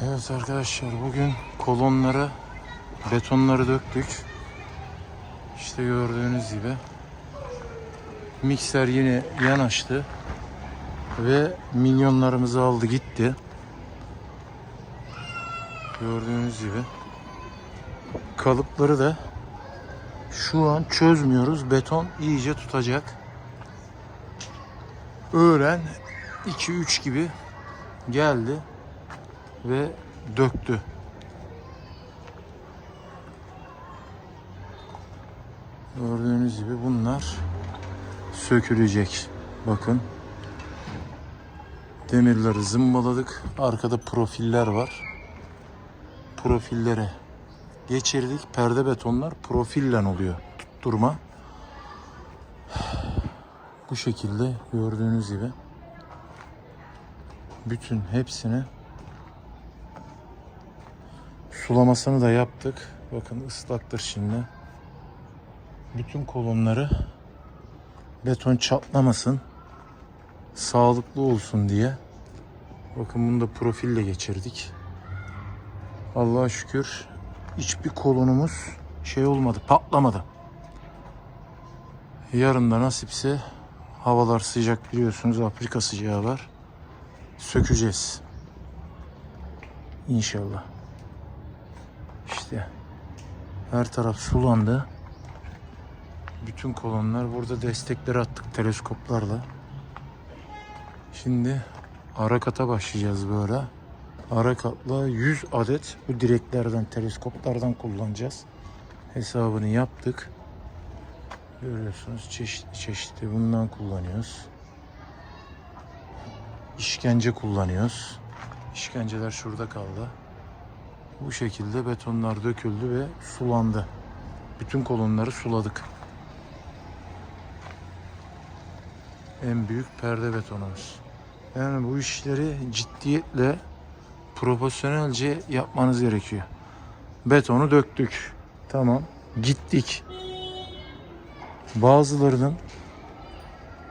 Evet arkadaşlar bugün kolonları, betonları döktük. İşte gördüğünüz gibi. Mikser yine yanaştı. Ve milyonlarımızı aldı gitti. Gördüğünüz gibi. Kalıpları da şu an çözmüyoruz. Beton iyice tutacak. Öğlen 2-3 gibi geldi ve döktü. Gördüğünüz gibi bunlar sökülecek. Bakın. Demirleri zımbaladık. Arkada profiller var. Profillere geçirdik. Perde betonlar profille oluyor. Tutturma. Bu şekilde gördüğünüz gibi bütün hepsini sulamasını da yaptık. Bakın ıslaktır şimdi. Bütün kolonları beton çatlamasın, sağlıklı olsun diye. Bakın bunu da profille geçirdik. Allah'a şükür hiçbir kolonumuz şey olmadı, patlamadı. Yarın da nasipse havalar sıcak biliyorsunuz Afrika sıcağı var. Sökeceğiz. İnşallah. İşte her taraf sulandı. Bütün kolonlar burada destekleri attık teleskoplarla. Şimdi ara kata başlayacağız böyle. Ara katla 100 adet bu direklerden, teleskoplardan kullanacağız. Hesabını yaptık. Görüyorsunuz çeşitli çeşitli bundan kullanıyoruz. İşkence kullanıyoruz. İşkenceler şurada kaldı. Bu şekilde betonlar döküldü ve sulandı. Bütün kolonları suladık. En büyük perde betonumuz. Yani bu işleri ciddiyetle profesyonelce yapmanız gerekiyor. Betonu döktük. Tamam. Gittik. Bazılarının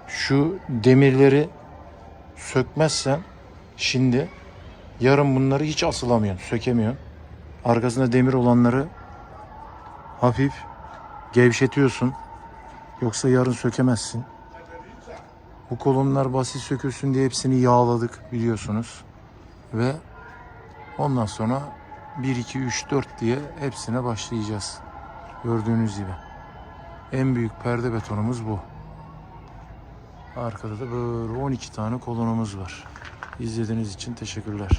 şu demirleri sökmezsen şimdi yarın bunları hiç asılamıyorsun, sökemiyorsun. Arkasında demir olanları hafif gevşetiyorsun. Yoksa yarın sökemezsin. Bu kolonlar basit sökülsün diye hepsini yağladık biliyorsunuz. Ve ondan sonra 1, 2, 3, 4 diye hepsine başlayacağız. Gördüğünüz gibi. En büyük perde betonumuz bu. Arkada da böyle 12 tane kolonumuz var. İzlediğiniz için teşekkürler.